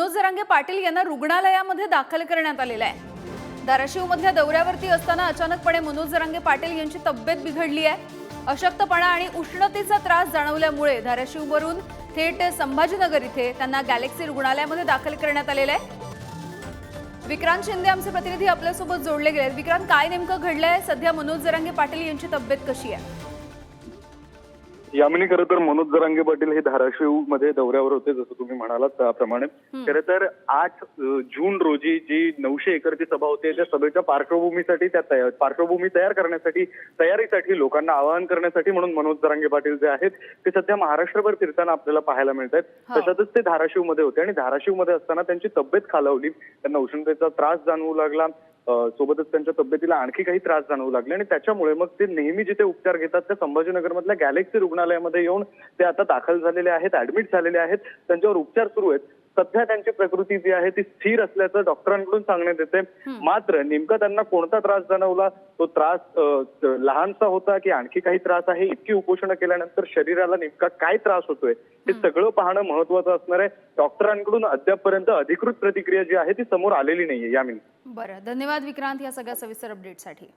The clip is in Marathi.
मनोज जरांगे पाटील यांना रुग्णालयामध्ये दाखल करण्यात आलेलं आहे. धाराशिवमधल्या दौऱ्यावरती असताना अचानकपणे मनोज जरांगे पाटील यांची तब्येत बिघडली आहे. अशक्तपणा आणि उष्णतेचा त्रास जाणवल्यामुळे धाराशिववरून थेट संभाजीनगर इथे त्यांना गॅलेक्सी रुग्णालयामध्ये दाखल करण्यात आलेलं आहे. विक्रांत शिंदे आमचे प्रतिनिधी आपल्यासोबत जोडले गेले आहेत. विक्रांत काय नेमकं घडलंय? सध्या मनोज जरांगे पाटील यांची तब्येत कशी आहे? यामिनी खरं तर मनोज जरांगे पाटील हे धाराशिवमध्ये दौऱ्यावर होते जसं तुम्ही म्हणालात त्याप्रमाणे. खरं तर आठ जून रोजी जी नऊशे एकरची सभा होती त्या सभेच्या पार्श्वभूमीसाठी त्या तयार पार्श्वभूमी तयार करण्यासाठी तयारीसाठी लोकांना आवाहन करण्यासाठी म्हणून मनोज जरांगे पाटील जे आहेत ते सध्या महाराष्ट्रभर फिरताना आपल्याला पाहायला मिळत आहेत हो. तशातच ते धाराशिवमध्ये होते आणि धाराशिवमध्ये असताना त्यांची तब्येत खालावली. त्यांना उष्णतेचा त्रास जाणवू लागला. सोबतच त्यांच्या तब्येतीला आणखी काही त्रास जाणवू लागले आणि त्याच्यामुळे मग ते नेहमी जिथे उपचार घेतात त्या संभाजीनगरमधल्या गॅलेक्सी रुग्णालयामध्ये येऊन ते आता दाखल झालेले आहेत ऍडमिट झालेले आहेत त्यांच्यावर उपचार सुरू आहेत. सध्या त्यांची प्रकृती जी आहे ती स्थिर असल्याचं डॉक्टरांकडून सांगण्यात येते. मात्र नेमका त्यांना कोणता त्रास जाणवला? तो त्रास लहानसा होता की आणखी काही त्रास आहे? इतकी उपोषणं केल्यानंतर शरीराला नेमका काय त्रास होतोय? हे सगळं पाहणं महत्वाचं असणार आहे. डॉक्टरांकडून अद्यापपर्यंत अधिकृत प्रतिक्रिया जी आहे ती समोर आलेली नाहीये. यामिनी बरं. धन्यवाद विक्रांत या सगळ्या सविस्तर अपडेटसाठी